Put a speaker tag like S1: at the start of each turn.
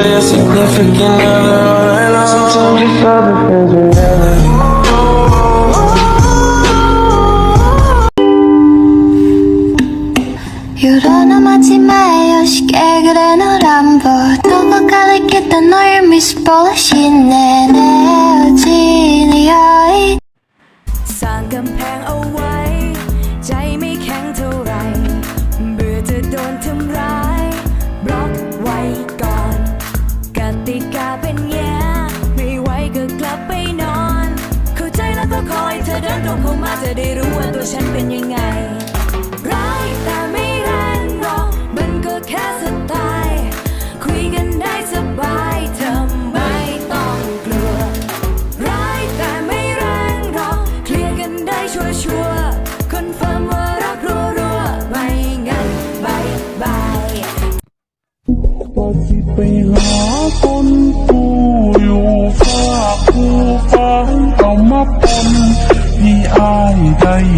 S1: tell your significant other right now. Sometimes it's other things we never.
S2: 일어나지 마요 쉽게 그래 널안 보도록 가리켰던 널 미스 볼신
S3: เดินตรงเข้ามาจะได้รู้ว่าตัวฉันเป็นยังไง ร้ายแต่ไม่แรงหรอกมันก็แค่สไตล์คุยกันได้สบายเธอไม่ต้องกลัว ร้ายแต่ไม่แรงหรอกเคลียร์กันได้ชัวชัวคอนเฟิร์มว่ารักรัวรัวไม่งั้นบายบาย
S4: ก็สิไปหาคนกูอยู่ฝากผู้ฟังเอา 你爱的。